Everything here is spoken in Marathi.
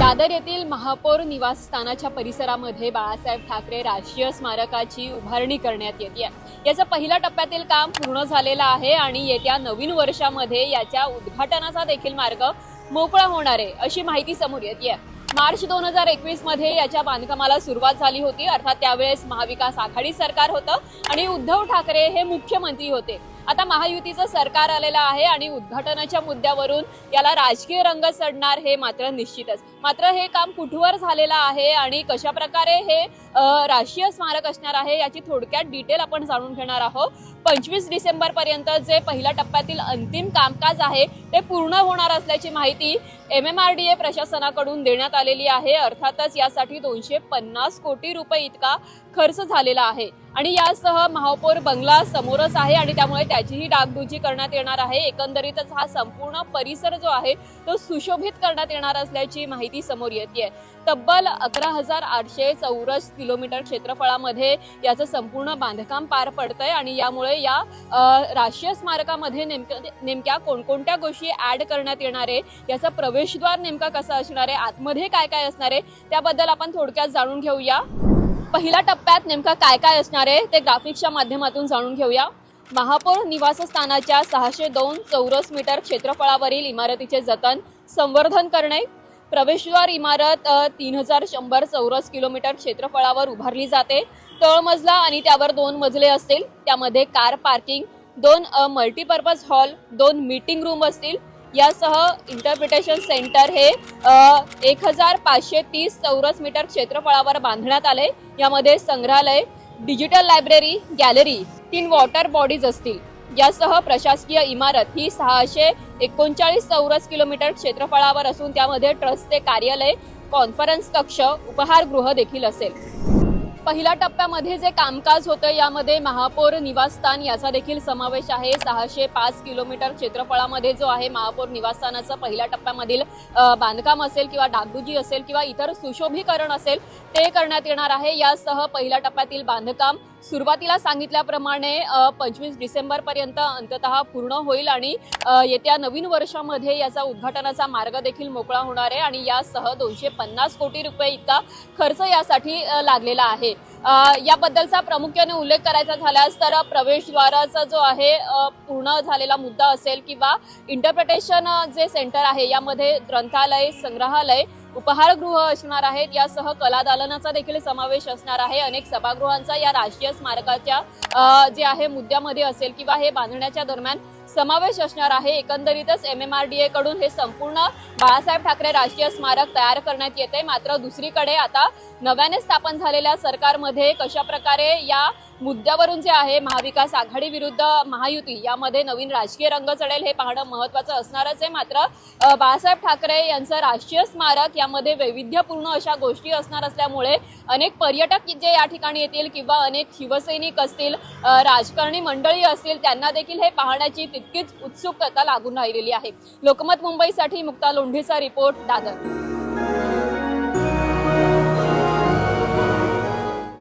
दादर येथील महापौर निवासस्थानाच्या परिसरामध्ये बाळासाहेब ठाकरे राष्ट्रीय स्मारकाची उभारणी करण्यात येते. याचं पहिल्या टप्प्यातील काम पूर्ण झालेलं आहे आणि येत्या नवीन वर्षामध्ये याच्या उद्घाटनाचा देखील मार्ग मोकळा होणार आहे अशी माहिती समोर येते. मार्च दोन हजार एकवीसमध्ये याच्या बांधकामाला सुरुवात झाली होती अर्थात त्यावेळेस महाविकास आघाडी सरकार होतं आणि उद्धव ठाकरे हे मुख्यमंत्री होते. आता महायुतीचं सरकार आलेलं आहे आणि उद्घाटनाच्या मुद्द्यावरून याला राजकीय रंग चढणार हे मात्र निश्चितच. मात्र हे काम कुठवर झालेलं आहे आणि कशा प्रकारे हे राष्ट्रीय स्मारक असणार आहे याची थोडक्यात डिटेल आपण जाणून घेणार आहोत. पंचवीस डिसेंबर पर्यंत जे पहिल्या टप्प्यातील अंतिम कामकाज आहे ते पूर्ण होणार असल्याची माहिती M M R D A प्रशासनाकडून देण्यात आलेली आहे. अर्थातच यासाठी दोनशे पन्नास कोटी रुपये इतका खर्च झालेला आहे. आणि यासह महापौर बंगला समोरच आहे आणि त्यामुळे त्याचीही डागडुजी करण्यात येणार आहे. एकंदरीतच हा संपूर्ण परिसर जो आहे तो सुशोभित करण्यात येणार असल्याची माहिती समोर येते तब्बल अकरा हजार आठशे चौरस किलोमीटर क्षेत्रफळामध्ये याचं संपूर्ण बांधकाम पार पडतंय आणि यामुळे या राष्ट्रीय स्मारकामध्ये नेमक्या नेमक्या कोणकोणत्या गोष्टी ऍड करण्यात येणार आहे याचा प्रवेश प्रवेशद्वार नेमका कसा असणार आहे? आतमध्ये काय काय असणार आहे? त्याबद्दल आपण थोडक्यात जाणून घेऊया. पहिल्या टप्प्यात नेमकं काय काय असणार आहे ते ग्राफिक्सच्या माध्यमातून जाणून घेऊया. महापौर निवासस्थानाच्या सहाशे दोन चौरस मीटर क्षेत्रफळावरील इमारतीचे जतन संवर्धन करणे. प्रवेशद्वार इमारत तीन हजार शंभर चौरस किलोमीटर क्षेत्रफळावर उभारली जाते. तळमजला आणि त्यावर दोन मजले असतील. त्यामध्ये कार पार्किंग दोन मल्टीपर्पज हॉल दोन मीटिंग रूम असतील. यासह इंटरप्रिटेशन सेंटर हे एक हजार पाचशे तीस चौरस मीटर क्षेत्रफळावर बांधण्यात आले. यामध्ये संग्रहालय डिजिटल लायब्ररी गॅलरी तीन वॉटर बॉडीज असतील. यासह प्रशासकीय इमारत ही सहाशे एकोणचाळीस चौरस किलोमीटर क्षेत्रफळावर असून त्यामध्ये ट्रस्टचे कार्यालय कॉन्फरन्स कक्ष उपहारगृह देखील असेल. पहिल्या टप्प्यामध्ये जे कामकाज होतं यामध्ये महापौर निवासस्थान याचा देखील समावेश आहे. सहाशे पाच किलोमीटर क्षेत्रफळामध्ये जो आहे महापौर निवासस्थानाचं पहिल्या टप्प्यामधील बांधकाम असेल किंवा डागडुजी असेल किंवा इतर सुशोभीकरण असेल ते करण्यात येणार आहे. यासह पहिल्या टप्प्यातील बांधकाम सुरुवातीला सांगितल्याप्रमाणे पंचवीस डिसेंबरपर्यंत अंततः पूर्ण होईल आणि येत्या नवीन वर्षामध्ये याचा उद्घाटनाचा मार्ग देखील मोकळा होणार आहे आणि यासह दोनशे पन्नास कोटी रुपये इतका खर्च यासाठी लागलेला आहे. याबद्दलचा प्रामुख्याने उल्लेख करायचा झाल्यास तर प्रवेशद्वाराचा जो आहे पूर्ण झालेला मुद्दा असेल किंवा इंटरप्रिटेशन जे सेंटर आहे यामध्ये ग्रंथालय संग्रहालय उपहारगृह असणार आहेत. यासह कला दालनाचा देखील समावेश असणार आहे. अनेक सभागृहांचा या राष्ट्रीय स्मारकाच्या जे आहे मुद्द्यामध्ये असेल किंवा हे बांधण्याच्या दरम्यान समावेश असणार आहे. एकंदरीतच M M R D A कडून हे संपूर्ण बाळासाहेब ठाकरे राष्ट्रीय स्मारक तयार करण्यात येते मात्र दुसरीकडे आता नव्याने स्थापन झालेल्या सरकारमध्ये कशा प्रकारे या मुद्द्यावरून जे आहे महाविकास आघाडी विरुद्ध महायुती यामध्ये नवीन राजकीय रंग चढेल हे पाहणं महत्वाचं असणारच आहे. मात्र बाळासाहेब ठाकरे यांचं राष्ट्रीय स्मारक यामध्ये वैविध्यपूर्ण अशा गोष्टी असणार असल्यामुळे अनेक पर्यटक जे या ठिकाणी येतील किंवा अनेक शिवसैनिक असतील राजकारणी मंडळी असतील त्यांना देखील हे पाहण्याची तितकीच उत्सुकता लागून राहिलेली आहे. लोकमत मुंबईसाठी मुक्ता लोंढीचा रिपोर्ट दादर.